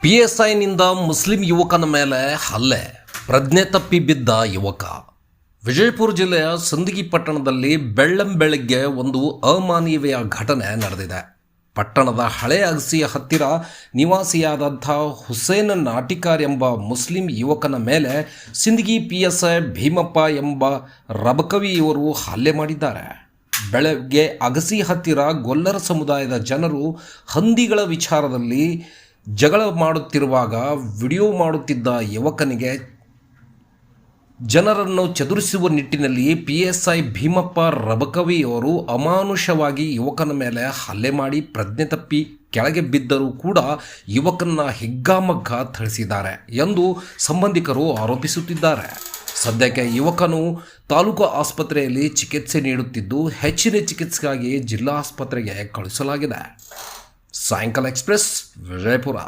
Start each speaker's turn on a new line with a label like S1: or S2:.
S1: P S ಐನಿಂದ Muslim ಯುವಕನ ಮೇಲೆ ಹಲ್ಲೆ. ಪ್ರಜ್ಞೆ ತಪ್ಪಿ ಬಿದ್ದ ಯುವಕ. ವಿಜಯಪುರ ಜಿಲ್ಲೆಯ ಸಂದಗಿ ಪಟ್ಟಣದಲ್ಲಿ ಬೆಳ್ಳಂ ಬೆಳಗ್ಗೆ ಒಂದು ಅಮಾನವೀಯ ಘಟನೆ ನಡೆದಿದೆ. ಪಟ್ಟಣದ ಹಳೆ ಅಗಸಿಯ ಹತ್ತಿರ ನಿವಾಸಿಯಾದಂಥ ಹುಸೇನ್ ನಾಟಿಕಾರ್ ಎಂಬ ಮುಸ್ಲಿಂ ಯುವಕನ ಮೇಲೆ Sindagi P S I Bheemappa ಎಂಬ ರಬಕವಿ ಇವರು ಹಲ್ಲೆ ಮಾಡಿದ್ದಾರೆ. ಬೆಳಗ್ಗೆ ಅಗಸಿ ಹತ್ತಿರ ಗೊಲ್ಲರ ಸಮುದಾಯದ ಜನರು ಹಂದಿಗಳ ವಿಚಾರದಲ್ಲಿ ಜಗಳ ಮಾಡುತ್ತಿರುವಾಗ ವಿಡಿಯೋ ಮಾಡುತ್ತಿದ್ದ ಯುವಕನಿಗೆ ಜನರನ್ನು ಚದುರಿಸುವ ನಿಟ್ಟಿನಲ್ಲಿ ಪಿ ಎಸ್ ಐ ಭೀಮಪ್ಪ ರಬಕವಿಯವರು ಅಮಾನುಷವಾಗಿ ಯುವಕನ ಮೇಲೆ ಹಲ್ಲೆ ಮಾಡಿ ಪ್ರಜ್ಞೆ ತಪ್ಪಿ ಕೆಳಗೆ ಬಿದ್ದರೂ ಕೂಡ ಯುವಕನ ಹಿಗ್ಗಾಮಗ್ಗ ಥಳಿಸಿದ್ದಾರೆ ಎಂದು ಸಂಬಂಧಿಕರು ಆರೋಪಿಸುತ್ತಿದ್ದಾರೆ. ಸದ್ಯಕ್ಕೆ ಯುವಕನು ತಾಲೂಕು ಆಸ್ಪತ್ರೆಯಲ್ಲಿ ಚಿಕಿತ್ಸೆ ನೀಡುತ್ತಿದ್ದು ಹೆಚ್ಚಿನ ಚಿಕಿತ್ಸೆಗಾಗಿ ಜಿಲ್ಲಾ ಆಸ್ಪತ್ರೆಗೆ ಕಳುಹಿಸಲಾಗಿದೆ. సాయంకాల ఎక్స్ప్రెస్ విజయపుర